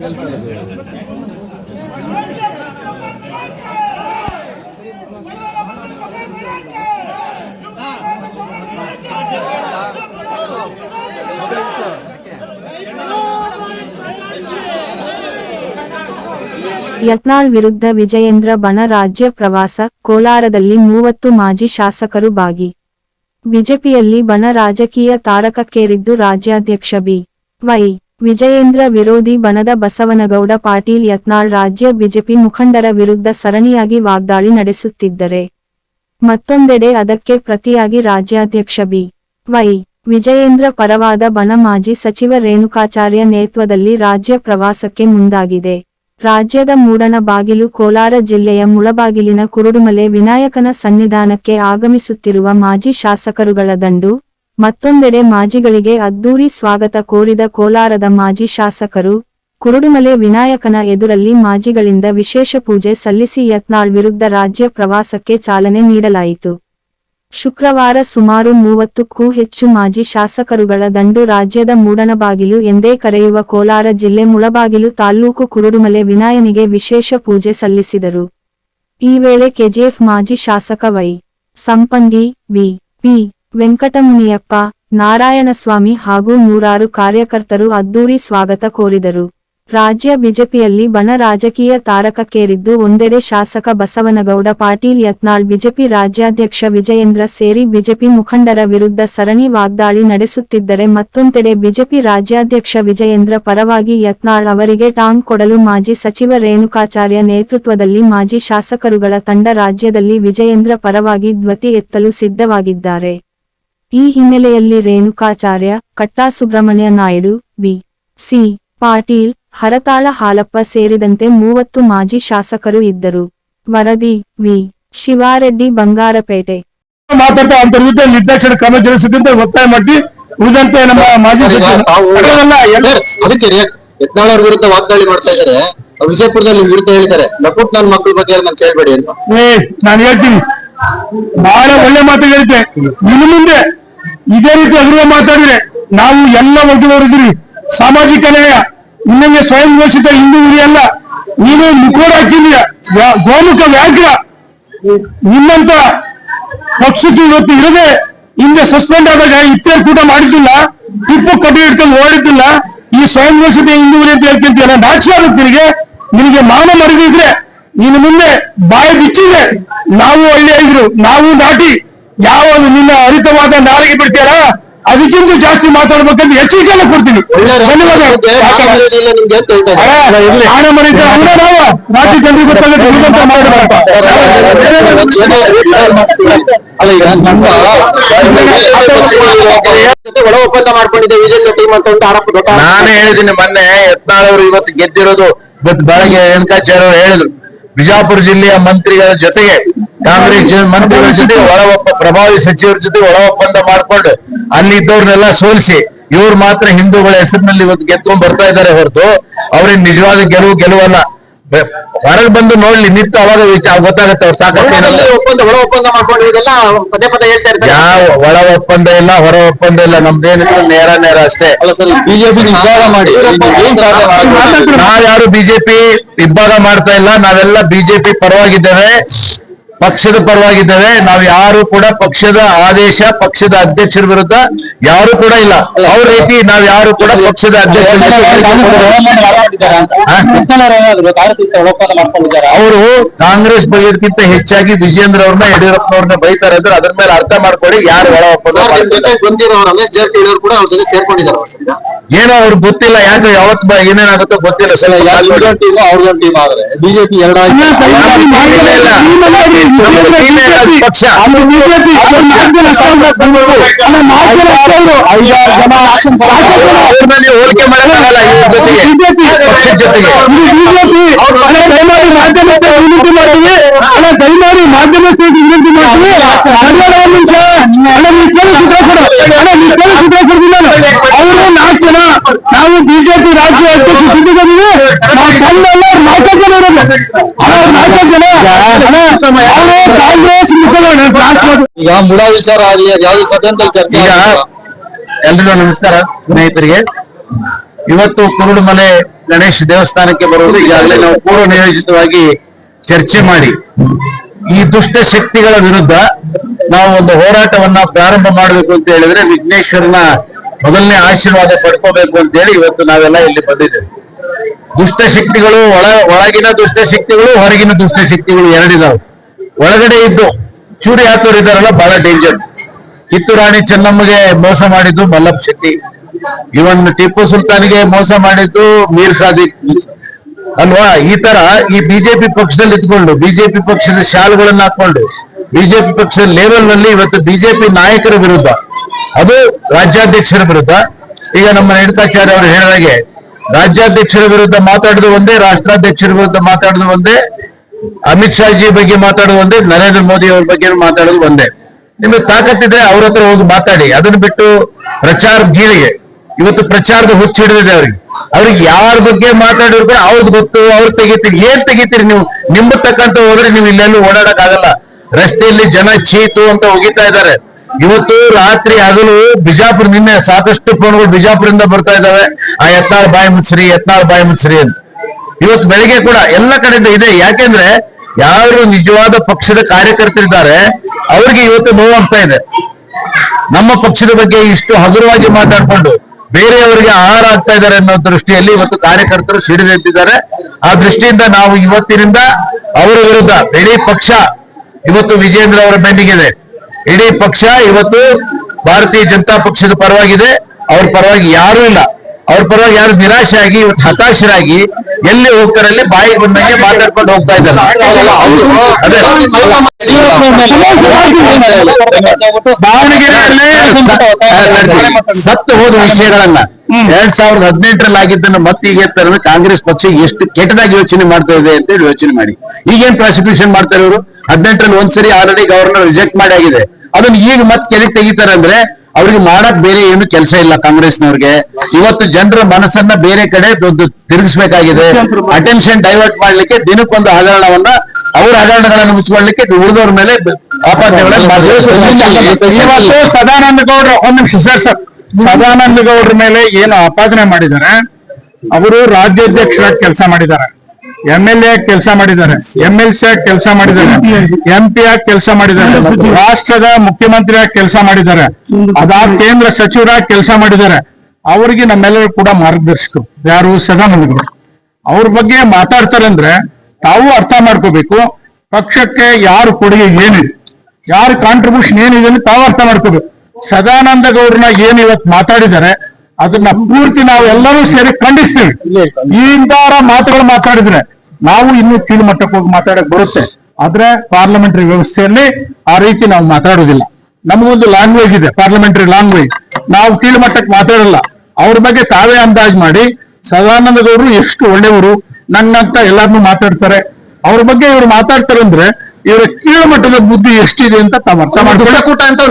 ಯತ್ನಾಳ್ ವಿರುದ್ಧ ವಿಜಯೇಂದ್ರ ಬಣ ರಾಜ್ಯ ಪ್ರವಾಸ, ಕೋಲಾರದಲ್ಲಿ ಮೂವತ್ತು ಮಾಜಿ ಶಾಸಕರು ಭಾಗಿ. ಬಿಜೆಪಿಯಲ್ಲಿ ಬಣ ರಾಜಕೀಯ ತಾರಕಕ್ಕೇರಿದ್ದು ರಾಜ್ಯಾಧ್ಯಕ್ಷ ಬಿ. ವೈ. ವಿಜಯೇಂದ್ರ ವಿರೋಧಿ ಬಣದ ಬಸವನಗೌಡ ಪಾಟೀಲ್ ಯತ್ನಾಳ್ ರಾಜ್ಯ ಬಿಜೆಪಿ ಮುಖಂಡರ ವಿರುದ್ಧ ಸರಣಿಯಾಗಿ ವಾಗ್ದಾಳಿ ನಡೆಸುತ್ತಿದ್ದರೆ ಮತ್ತೊಂದೆಡೆ ಅದಕ್ಕೆ ಪ್ರತಿಯಾಗಿ ರಾಜ್ಯಾಧ್ಯಕ್ಷ ಬಿ. ವೈ. ವಿಜಯೇಂದ್ರ ಪರವಾದ ಬಣ ಮಾಜಿ ಸಚಿವ ರೇಣುಕಾಚಾರ್ಯ ನೇತೃತ್ವದಲ್ಲಿ ರಾಜ್ಯ ಪ್ರವಾಸಕ್ಕೆ ಮುಂದಾಗಿದೆ. ರಾಜ್ಯದ ಮೂಡಣ ಬಾಗಿಲು ಕೋಲಾರ ಜಿಲ್ಲೆಯ ಮುಳಬಾಗಿಲಿನ ಕುರುಡುಮಲೆ ವಿನಾಯಕನ ಸನ್ನಿಧಾನಕ್ಕೆ ಆಗಮಿಸುತ್ತಿರುವ ಮಾಜಿ ಶಾಸಕರುಗಳ ದಂಡು ಮತ್ತೊಂದೆಡೆ ಮಾಜಿಗಳಿಗೆ ಅದ್ದೂರಿ ಸ್ವಾಗತ ಕೋರಿದ ಕೋಲಾರದ ಮಾಜಿ ಶಾಸಕರು, ಕುರುಡುಮಲೆ ವಿನಾಯಕನ ಎದುರಲ್ಲಿ ಮಾಜಿಗಳಿಂದ ವಿಶೇಷ ಪೂಜೆ ಸಲ್ಲಿಸಿ ಯತ್ನಾಳ್ ವಿರುದ್ಧ ರಾಜ್ಯ ಪ್ರವಾಸಕ್ಕೆ ಚಾಲನೆ ನೀಡಲಾಯಿತು. ಶುಕ್ರವಾರ ಸುಮಾರು ಮೂವತ್ತಕ್ಕೂ ಹೆಚ್ಚು ಮಾಜಿ ಶಾಸಕರುಗಳ ದಂಡು ರಾಜ್ಯದ ಮೂಡಣಬಾಗಿಲು ಎಂದೇ ಕರೆಯುವ ಕೋಲಾರ ಜಿಲ್ಲೆ ಮುಳಬಾಗಿಲು ತಾಲ್ಲೂಕು ಕುರುಡುಮಲೆ ವಿನಾಯನಿಗೆ ವಿಶೇಷ ಪೂಜೆ ಸಲ್ಲಿಸಿದರು. ಈ ವೇಳೆ ಕೆಜಿಎಫ್ ಮಾಜಿ ಶಾಸಕ Y. Sampangi V. P. Venkatamuniyappa, Narayanaswamy ಹಾಗೂ ನೂರಾರು ಕಾರ್ಯಕರ್ತರು ಅದ್ದೂರಿ ಸ್ವಾಗತ ಕೋರಿದರು. ರಾಜ್ಯ ಬಿಜೆಪಿಯಲ್ಲಿ ಬಣ ರಾಜಕೀಯ ತಾರಕಕ್ಕೇರಿದ್ದು ಒಂದೆಡೆ ಶಾಸಕ ಬಸವನಗೌಡ, ಪಾಟೀಲ್ ಯತ್ನಾಳ್ ಬಿಜೆಪಿ ರಾಜ್ಯಾಧ್ಯಕ್ಷ ವಿಜಯೇಂದ್ರ ಸೇರಿ ಬಿಜೆಪಿ ಮುಖಂಡರ ವಿರುದ್ಧ ಸರಣಿ ವಾಗ್ದಾಳಿ ನಡೆಸುತ್ತಿದ್ದರೆ ಮತ್ತೊಂದೆಡೆ ಬಿಜೆಪಿ ರಾಜ್ಯಾಧ್ಯಕ್ಷ ವಿಜಯೇಂದ್ರ ಪರವಾಗಿ ಯತ್ನಾಳ್ ಅವರಿಗೆ ಟಾಂಗ್ ಕೊಡಲು ಮಾಜಿ ಸಚಿವ ರೇಣುಕಾಚಾರ್ಯ ನೇತೃತ್ವದಲ್ಲಿ ಮಾಜಿ ಶಾಸಕರುಗಳ ತಂಡ ರಾಜ್ಯದಲ್ಲಿ ವಿಜಯೇಂದ್ರ ಪರವಾಗಿ ದ್ವತಿ ಎತ್ತಲು ಸಿದ್ಧವಾಗಿದ್ದಾರೆ. ಈ ಹಿನ್ನೆಲೆಯಲ್ಲಿ ರೇಣುಕಾಚಾರ್ಯ ಕಟ್ಟಾ ಸುಬ್ರಹ್ಮಣ್ಯ ನಾಯ್ಡು ಬಿ. ಸಿ. ಪಾಟೀಲ್ ಹರತಾಳ ಹಾಲಪ್ಪ ಸೇರಿದಂತೆ ಮೂವತ್ತು ಮಾಜಿ ಶಾಸಕರು ಇದ್ದರು. ವರದಿ ವಿ. ಶಿವಾರೆಡ್ಡಿ ಬಂಗಾರಪೇಟೆ. ಮಾತಾಡ್ತಾ ವಿರುದ್ಧ ನಿರ್ದಾಕ್ಷಿಣ್ಯ ಕ್ರಮ ಜರುಗಿಸದಂತೆ ಒತ್ತಾಯ ಮಾಡಿ ಉಳಿದಂತೆ ನಮ್ಮ ಮಾಜಿ ಅದಕ್ಕೆ ಯತ್ನಾಳ್ ವಿರುದ್ಧ ವಾಗ್ದಾಳಿ ಮಾಡ್ತಾ ಇದ್ದಾರೆ. ವಿಜಯಪುರದಲ್ಲಿ ವಿರುದ್ಧ ಹೇಳಿದ್ದಾರೆ. ಲಪುಟ್ ನನ್ನ ಮಕ್ಕಳ ಬಗ್ಗೆ ನಾನು ಕೇಳ್ಬೇಡಿ ಅಂತ. ನಾನು ಹೇಳ್ತೀನಿ. ಬಹಳ ಒಳ್ಳೆ ಮಾತು ಹೇಳಿದ್ದೆ. ಇನ್ನು ಮುಂದೆ ಇದೇ ರೀತಿ ಅಗರ್ವ ಮಾತಾಡಿದ್ರೆ ನಾವು ಎಲ್ಲ ವರ್ಗದವರಿದ್ದೀರಿ ಸಾಮಾಜಿಕ ನ್ಯಾಯ ಇನ್ನೊಂದು ಸ್ವಯಂ ಘೋಷಿತ ಹಿಂದೂ ಉಳಿಯಲ್ಲ ನೀನು ಮುಖೋಡ ಹಾಕಿದೀಯ ಗೋಮುಖ ವ್ಯಾಘ್ರ. ನಿನ್ನಂತ ಪಕ್ಷಕ್ಕೆ ಇವತ್ತು ಇರದೆ, ಹಿಂದೆ ಸಸ್ಪೆಂಡ್ ಆದಾಗ ಇತ್ತೇ ಕೂಟ ಮಾಡಿದ್ದಿಲ್ಲ, ಟಿಪ್ಪು ಕಟ್ಟಿ ಹಿಡ್ಕೊಂಡು ಓಡಿದ್ದಿಲ್ಲ, ಈ ಸ್ವಯಂ ಘೋಷಿತ ಹಿಂದೂರಿ ಅಂತ ಹೇಳ್ತಿದ್ಯಲ್ಲ ನಾಚಿ ಆಗುತ್ತೆ ನಿನಗೆ. ನಿನಗೆ ಮಾನ ಮರದಿದ್ರೆ ನೀನು ಮುಂದೆ ಬಾಯಿ ಬಿಚ್ಚಿದೆ. ನಾವು ಒಳ್ಳೆಯ ಇದ್ರು ನಾವು ನಾಟಿ. ಯಾವ ನಿನ್ನ ಹರಿತವಾದ ನಾಲಿಗೆ ಬಿಡ್ತೀರಾ ಅದಕ್ಕಿಂತ ಜಾಸ್ತಿ ಮಾತಾಡ್ಬೇಕಂತ ಎಚ್ಚರಿಕೆಯನ್ನು ಕೊಡ್ತೀನಿ. ಹಣ ಮರೀತಾರೆ ಹಂಗ ನಾವು ರಾಜ್ಯ ಜನರಿಗೆ ಗೊತ್ತಾಗುತ್ತೆ ಉಳಿದಂತೆ ಅಲ್ಲ ಈಗ ನಮ್ಮ ಒಳ ಒಪ್ಪಂದ ಮಾಡ್ಕೊಂಡಿದ್ದೆ ವಿಜೇಂದ್ರ ಟೀಮ್ ಅಂತ ಒಂದು ಆರೋಪ. ನಾನೇ ಹೇಳಿದ್ದೀನಿ ಮೊನ್ನೆ ಯತ್ನಾಳ್ ಅವರು ಇವತ್ತು ಗೆದ್ದಿರೋದು ಇವತ್ತು ಬೆಳಗ್ಗೆ ರೇಣುಕಾಚಾರ್ಯ ಅವರು ಹೇಳಿದ್ರು. ಬಿಜಾಪುರ ಜಿಲ್ಲೆಯ ಮಂತ್ರಿಗಳ ಜೊತೆಗೆ ಕಾಂಗ್ರೆಸ್ ಮಂತ್ರಿಗಳ ಜೊತೆ ಒಳ ಪ್ರಭಾವಿ ಸಚಿವರ ಜೊತೆ ಒಳ ಒಪ್ಪಂದ ಮಾಡ್ಕೊಂಡು ಅಲ್ಲಿದ್ದವ್ರನ್ನೆಲ್ಲ ಸೋಲಿಸಿ ಇವ್ರು ಮಾತ್ರ ಹಿಂದೂಗಳ ಹೆಸರಿನಲ್ಲಿ ಇವತ್ತು ಗೆದ್ಕೊಂಡ್ ಬರ್ತಾ ಇದ್ದಾರೆ ಹೊರತು ಅವ್ರಿಗೆ ನಿಜವಾದ ಗೆಲುವು ಗೆಲುವಲ್ಲ. ಹೊರಗೆ ಬಂದು ನೋಡ್ಲಿ ನಿಂತು ಅವಾಗ ವಿಚಾರ ಗೊತ್ತಾಗತ್ತೆ ಅವ್ರ ಸಾಕಷ್ಟು ಒಪ್ಪಂದ ಒಳ ಒಪ್ಪಂದ ಪದೇ ಪದೇ ಹೇಳ್ತಾ ಇರ್ತಾರೆ. ಯಾವ ಒಳ ಒಪ್ಪಂದ ಇಲ್ಲ ಹೊರ ಒಪ್ಪಂದ ಇಲ್ಲ ನಮ್ದೇನಿದ್ರು ನೇರ ನೇರ ಅಷ್ಟೇ. ಬಿಜೆಪಿ ಮಾಡಿ? ನಾವ್ ಯಾರು ಬಿಜೆಪಿ ಇಬ್ಬಾಗ ಮಾಡ್ತಾ ಇಲ್ಲ ನಾವೆಲ್ಲ ಬಿಜೆಪಿ ಪರವಾಗಿದ್ದೇವೆ. ಪಕ್ಷದ ಪರವಾಗಿದ್ದೇವೆ ನಾವು ಯಾರು ಕೂಡ ಪಕ್ಷದ ಆದೇಶ ಪಕ್ಷದ ಅಧ್ಯಕ್ಷರ ವಿರುದ್ಧ ಯಾರು ಕೂಡ ಇಲ್ಲ. ಅವ್ರ ರೀತಿ ನಾವ್ ಯಾರು ಕೂಡ ಪಕ್ಷದ ಅಧ್ಯಕ್ಷರ ಅವರು ಕಾಂಗ್ರೆಸ್ ಬಜೆಟ್ಗಿಂತ ಹೆಚ್ಚಾಗಿ ವಿಜೇಂದ್ರ ಅವ್ರನ್ನ ಯಡಿಯೂರಪ್ಪನವ್ರನ್ನ ಬೈತಾರೆ ಅಂದ್ರೆ ಅದ್ರ ಮೇಲೆ ಅರ್ಥ ಮಾಡ್ಕೊಳ್ಳಿ ಯಾರು ಒಳ. ಏನೋ ಅವ್ರು ಗೊತ್ತಿಲ್ಲ ಯಾಕೆ ಯಾವತ್ ಏನೇನಾಗುತ್ತೋ ಗೊತ್ತಿಲ್ಲ. ಸರ್ ಅವ್ರದೊಂದು ಟೀಮ್ ಆದ್ರೆ. ಬಿಜೆಪಿ ಎರಡಾಗಿ ಅಲ್ಲ, ಕೈ ಮಾಡಿ ಮಾತಾಡಿ. ಈ ಮನೆಯಲ್ಲಿ ನಮ್ದು ಟೀಮೇ ಇಲ್ಲ, ಅದು ಪಕ್ಷ ಅದು ಬಿಜೆಪಿ ಅವ್ರು ನಾಲ್ಕು ಜನ ಶಾಸಕರು ಬಂದ್ರು. ಅಲ್ಲ, ನಾಲ್ಕು ಜನ ಶಾಸಕರು, ಐದಾರು ಜನ ಅವ್ರನ್ನ ನೀವು ಹೋಲಿಕೆ ಮಾಡಕ್ಕಾಗಲ್ಲ ಇವ್ರ ಜೊತೆಗೆ ಬಿಜೆಪಿ ಪಕ್ಷದ ಜೊತೆಗೆ ಬಿಜೆಪಿ ಅಲ್ಲ ದಯಮಾಡಿ ಮಾಧ್ಯಮಕ್ಕೆ ವಿನಂತಿ ಮಾಡ್ತೀವಿ ಅಲ್ಲ ದಯಮಾಡಿ ಮಾಧ್ಯಮಕ್ಕೆ ವಿನಂತಿ ಮಾಡ್ತೀವಿ ಕನ್ನಡ ಒಂದ್ ನಿಮಿಷ ಅಲ್ಲ ನೀವು ಕೇಳಿ ಸೂತ್ರ ಕೊಡು ಅಲ್ಲ ನೀವು ಕೇಳಿ ಸೂತ್ರ ಕೊಡ್ತೀನಿ ನಾನು ಅವರು ನಾಲ್ಕು ಜನ ನಾವು ಬಿಜೆಪಿ ರಾಜ್ಯ ಅಧ್ಯಕ್ಷ ಸಿದ್ಧಿದ್ದೀವಿ ನಾವು ಬಂದಲ್ಲ ನಾಲ್ಕು ಜನ ಇರೋದು ಅಲ್ಲ ಅವ್ರು ನಾಲ್ಕು ಜನ ಈಗ ಮುಡಾ ವಿಚಾರ ಆಗಲಿ ಯಾವ್ದು ಸದನದಲ್ಲಿ ಚರ್ಚೆ ಈಗ ಎಲ್ರಿಗೂ ನಮಸ್ಕಾರ ಸ್ನೇಹಿತರಿಗೆ. ಇವತ್ತು ಕುರುಡುಮಲೆ ಗಣೇಶ್ ದೇವಸ್ಥಾನಕ್ಕೆ ಬರುವುದು ಈಗಾಗಲೇ ನಾವು ಪೂರ್ವ ನಿಯೋಜಿತವಾಗಿ ಚರ್ಚೆ ಮಾಡಿ. ಈ ದುಷ್ಟ ಶಕ್ತಿಗಳ ವಿರುದ್ಧ ನಾವು ಒಂದು ಹೋರಾಟವನ್ನ ಪ್ರಾರಂಭ ಮಾಡಬೇಕು ಅಂತ ಹೇಳಿದ್ರೆ ವಿಘ್ನೇಶ್ವರನ ಮೊದಲನೇ ಆಶೀರ್ವಾದ ಪಡ್ಕೋಬೇಕು ಅಂತ ಹೇಳಿ ಇವತ್ತು ನಾವೆಲ್ಲ ಇಲ್ಲಿ ಬಂದಿದ್ದೇವೆ. ದುಷ್ಟ ಶಕ್ತಿಗಳು ಒಳ ಒಳಗಿನ ದುಷ್ಟ ಶಕ್ತಿಗಳು ಹೊರಗಿನ ದುಷ್ಟ ಶಕ್ತಿಗಳು ಎರಡಿದಾವೆ. ಒಳಗಡೆ ಇದ್ದು ಚೂರಿ ಹಾಕೋರು ಇದಾರಲ್ಲ ಬಹಳ ಡೇಂಜರ್ ಕಿತ್ತು ರಾಣಿ ಚೆನ್ನಮ್ಮಗೆ ಮೋಸ ಮಾಡಿದ್ದು ಮಲ್ಲಪ್ಪ ಶೆಟ್ಟಿ. ಇವನ್ ಟಿಪ್ಪು ಸುಲ್ತಾನ್ಗೆ ಮೋಸ ಮಾಡಿದ್ದು ಮೀರ್ ಸಾದಿಕ್. ಅಲ್ವಾ? ಈ ತರ ಈ ಬಿಜೆಪಿ ಪಕ್ಷದಲ್ಲಿ ಇದ್ಕೊಂಡು, ಬಿಜೆಪಿ ಪಕ್ಷದ ಶಾಲ್ಗಳನ್ನ ಹಾಕೊಂಡು, ಬಿಜೆಪಿ ಪಕ್ಷದ ಲೆವೆಲ್ನಲ್ಲಿ ಇವತ್ತು ಬಿಜೆಪಿ ನಾಯಕರ ವಿರುದ್ಧ, ಅದು ರಾಜ್ಯಾಧ್ಯಕ್ಷರ ವಿರುದ್ಧ, ಈಗ ನಮ್ಮ ರೇಣುಕಾಚಾರ್ಯ ಅವರು ಹೇಳಿದಾಗೆ, ರಾಜ್ಯಾಧ್ಯಕ್ಷರ ವಿರುದ್ಧ ಮಾತಾಡುದು ಒಂದೇ, ರಾಷ್ಟ್ರಾಧ್ಯಕ್ಷರ ವಿರುದ್ಧ ಮಾತಾಡುದು ಒಂದೇ ಅಮಿತ್ ಶಾ ಜಿ ಬಗ್ಗೆ ಮಾತಾಡೋದು ಒಂದೇ, ನರೇಂದ್ರ ಮೋದಿ ಅವ್ರ ಬಗ್ಗೆ ಮಾತಾಡೋದು ಒಂದೇ. ನಿಮಗೆ ತಾಕತ್ತಿದ್ರೆ ಅವ್ರ ಹತ್ರ ಹೋಗಿ ಮಾತಾಡಿ. ಅದನ್ನ ಬಿಟ್ಟು ಪ್ರಚಾರ ಗೀಳಿಗೆ. ಇವತ್ತು ಪ್ರಚಾರದ ಹುಚ್ಚ ಹಿಡಿದಿದೆ ಅವ್ರಿಗೆ. ಅವ್ರಿಗೆ ಯಾರ ಬಗ್ಗೆ ಮಾತಾಡಿರ್ಬೇಕು ಅವ್ರದ್ದು ಗೊತ್ತು, ಅವ್ರು ತೆಗಿತೀರಿ. ಏನ್ ತೆಗಿತೀರಿ ನೀವು? ನಿಮ್ಮ ತಕ್ಕಂತ ಹೋದ್ರೆ ನೀವು ಇಲ್ಲೆಲ್ಲೂ ಓಡಾಡಕ್ ಆಗಲ್ಲ ರಸ್ತೆಯಲ್ಲಿ ಜನ ಚೀತು ಅಂತ ಹೋಗಿತಾ ಇದ್ದಾರೆ. ಇವತ್ತು ರಾತ್ರಿ ಹಗಲು ಬಿಜಾಪುರ ನಿನ್ನೆ ಸಾಕಷ್ಟು ಫೋನ್ಗಳು ಬಿಜಾಪುರದಿಂದ ಬರ್ತಾ ಇದಾವೆ ಆ ಯತ್ನಾಳ್ ಬಾಯಿ ಮುಚ್ಚ್ರಿ, ಯತ್ನಾಳ್ ಬಾಯಿ ಮುಚ್ಚ್ರಿ ಅಂತ. ಇವತ್ತು ಬೆಳಿಗ್ಗೆ ಕೂಡ ಎಲ್ಲ ಕಡೆಯಿಂದ ಇದೆ. ಯಾಕೆಂದ್ರೆ ಯಾರು ನಿಜವಾದ ಪಕ್ಷದ ಕಾರ್ಯಕರ್ತರಿದ್ದಾರೆ, ಅವ್ರಿಗೆ ಇವತ್ತು ನೋವಾಗ್ತಾ ಇದೆ. ನಮ್ಮ ಪಕ್ಷದ ಬಗ್ಗೆ ಇಷ್ಟು ಹಗುರವಾಗಿ ಮಾತಾಡ್ಕೊಂಡು ಬೇರೆಯವರಿಗೆ ಆಹಾರ ಆಗ್ತಾ ಇದ್ದಾರೆ ಅನ್ನೋ ದೃಷ್ಟಿಯಲ್ಲಿ ಇವತ್ತು ಕಾರ್ಯಕರ್ತರು ಸಿಡಿದೆದ್ದಿದ್ದಾರೆ ಆ ದೃಷ್ಟಿಯಿಂದ ನಾವು ಇವತ್ತಿನಿಂದ ಅವರ ವಿರುದ್ಧ ಇಡೀ ಪಕ್ಷ ಇವತ್ತು ವಿಜೇಂದ್ರ ಅವರ ಬೆನ್ನಿಗಿದೆ. ಇಡೀ ಪಕ್ಷ ಇವತ್ತು ಭಾರತೀಯ ಜನತಾ ಪಕ್ಷದ ಪರವಾಗಿದೆ. ಅವ್ರ ಪರವಾಗಿ ಯಾರೂ ಇಲ್ಲ. ಅವ್ರ ಪರವಾಗಿ ಯಾರು ನಿರಾಶೆ ಆಗಿ ಇವತ್ತು ಹತಾಶರಾಗಿ ಎಲ್ಲಿ ಹೋಗ್ತಾರಲ್ಲಿ ಬಾಯಿ ಬಂದಂಗೆ ಮಾತಾಡ್ಕೊಂಡು ಹೋಗ್ತಾ ಇದ್ದಾರೆ. ಸತ್ತು ಹೋದ ವಿಷಯಗಳನ್ನ ಎರಡ್ ಸಾವಿರದ ಹದಿನೆಂಟರಲ್ಲಿ ಆಗಿದ್ದನ್ನ ಮತ್ತೆ ಈಗ ಕಾಂಗ್ರೆಸ್ ಪಕ್ಷ ಎಷ್ಟು ಕೆಟ್ಟದಾಗಿ ಯೋಚನೆ ಮಾಡ್ತಾ ಇದೆ ಅಂತ ಹೇಳಿ ಯೋಚನೆ ಮಾಡಿ. ಈಗೇನ್ ಪ್ರಾಸಿಕ್ಯೂಷನ್ ಮಾಡ್ತಾರೆ ಇವರು? ಹದಿನೆಂಟರಲ್ಲಿ ಒಂದ್ಸರಿ ಆಲ್ರೆಡಿ ಗವರ್ನರ್ ರಿಜೆಕ್ಟ್ ಮಾಡಿ ಆಗಿದೆ. ಅದನ್ನ ಈಗ ಮತ್ತೆ ಕೆಳಗೆ ತೆಗಿತಾರೆ ಅಂದ್ರೆ ಅವ್ರಿಗೆ ಮಾಡಕ್ ಬೇರೆ ಏನು ಕೆಲಸ ಇಲ್ಲ ಕಾಂಗ್ರೆಸ್ನವ್ರಿಗೆ. ಇವತ್ತು ಜನರ ಮನಸ್ಸನ್ನ ಬೇರೆ ಕಡೆ ಒಂದು ತಿರುಗಿಸ್ಬೇಕಾಗಿದೆ. ಅಟೆನ್ಷನ್ ಡೈವರ್ಟ್ ಮಾಡ್ಲಿಕ್ಕೆ ದಿನಕ್ಕೊಂದು ಹಗರಣವನ್ನ ಅವ್ರ ಹಗರಣಗಳನ್ನು ಮುಚ್ಚಿಕೊಳ್ಳಿಕ್ಕೆ ಉಳಿದವ್ರ ಮೇಲೆ. ಇವತ್ತು ಸದಾನಂದ ಗೌಡ್ರ ಒಂದ್ ನಿಮಿಷ ಸರ್ ಸರ್. ಸದಾನಂದ ಗೌಡ್ರ ಮೇಲೆ ಏನು ಆಪಾದನೆ ಮಾಡಿದ್ದಾರೆ ಅವರು ರಾಜ್ಯಾಧ್ಯಕ್ಷರಾಗಿ ಕೆಲಸ ಮಾಡಿದ್ದಾರೆ. ಎಂ ಎಲ್ ಎ ಕೆಲಸ ಮಾಡಿದ್ದಾರೆ. ಎಂ ಎಲ್ ಸಿ ಆಗಿ ಕೆಲಸ ಮಾಡಿದ್ದಾರೆ. ಎಂ ಪಿ ಆಗಿ ಕೆಲಸ ಮಾಡಿದ್ದಾರೆ. ರಾಷ್ಟ್ರದ ಮುಖ್ಯಮಂತ್ರಿಯಾಗಿ ಕೆಲಸ ಮಾಡಿದ್ದಾರೆ. ಅದಾದ ಕೇಂದ್ರ ಸಚಿವರಾಗಿ ಕೆಲಸ ಮಾಡಿದ್ದಾರೆ. ಅವರಿಗೆ ನಮ್ಮೆಲ್ಲರೂ ಕೂಡ ಮಾರ್ಗದರ್ಶಕರು. ಯಾರು? ಸದಾನಂದ ಗೌಡ್ರು ಅವ್ರ ಬಗ್ಗೆ ಮಾತಾಡ್ತಾರೆ ಅಂದ್ರೆ ತಾವು ಅರ್ಥ ಮಾಡ್ಕೋಬೇಕು. ಪಕ್ಷಕ್ಕೆ ಯಾರು ಕೊಡುಗೆ ಏನಿದೆ, ಯಾರು ಕಾಂಟ್ರಿಬ್ಯೂಷನ್ ಏನಿದೆ ಅಂತ ತಾವು ಅರ್ಥ ಮಾಡ್ಕೋಬೇಕು. ಸದಾನಂದ ಗೌಡ್ರನ್ನ ಏನ್ ಇವತ್ತು ಮಾತಾಡಿದ್ದಾರೆ ಅದನ್ನ ಪೂರ್ತಿ ನಾವು ಎಲ್ಲರೂ ಸೇರಿ ಖಂಡಿಸ್ತೀವಿ. ಈ ಇಂತರ ಮಾತುಗಳು ಮಾತಾಡಿದ್ರೆ ನಾವು ಇನ್ನೂ ಕೀಳು ಮಟ್ಟಕ್ಕೆ ಹೋಗಿ ಮಾತಾಡಕ್ ಬರುತ್ತೆ. ಆದ್ರೆ ಪಾರ್ಲಿಮೆಂಟರಿ ವ್ಯವಸ್ಥೆಯಲ್ಲಿ ಆ ರೀತಿ ನಾವು ಮಾತಾಡೋದಿಲ್ಲ. ನಮಗೊಂದು ಲ್ಯಾಂಗ್ವೇಜ್ ಇದೆ ಪಾರ್ಲಿಮೆಂಟರಿ ಲ್ಯಾಂಗ್ವೇಜ್ ನಾವು ಕೀಳು ಮಟ್ಟಕ್ಕೆ ಮಾತಾಡಲ್ಲ. ಅವ್ರ ಬಗ್ಗೆ ತಾವೇ ಅಂದಾಜ್ ಮಾಡಿ ಸದಾನಂದ ಗೌಡರು ಎಷ್ಟು ಒಳ್ಳೆಯವರು ನನ್ನಂತ ಎಲ್ಲಾರನ್ನೂ ಮಾತಾಡ್ತಾರೆ. ಅವ್ರ ಬಗ್ಗೆ ಇವ್ರು ಮಾತಾಡ್ತಾರೆ ಅಂದ್ರೆ ಇವರ ಕೀಳು ಮಟ್ಟದ ಬುದ್ಧಿ ಎಷ್ಟಿದೆ ಅಂತ ತಾವು ಅರ್ಥ ಮಾಡ್ತಾರೆ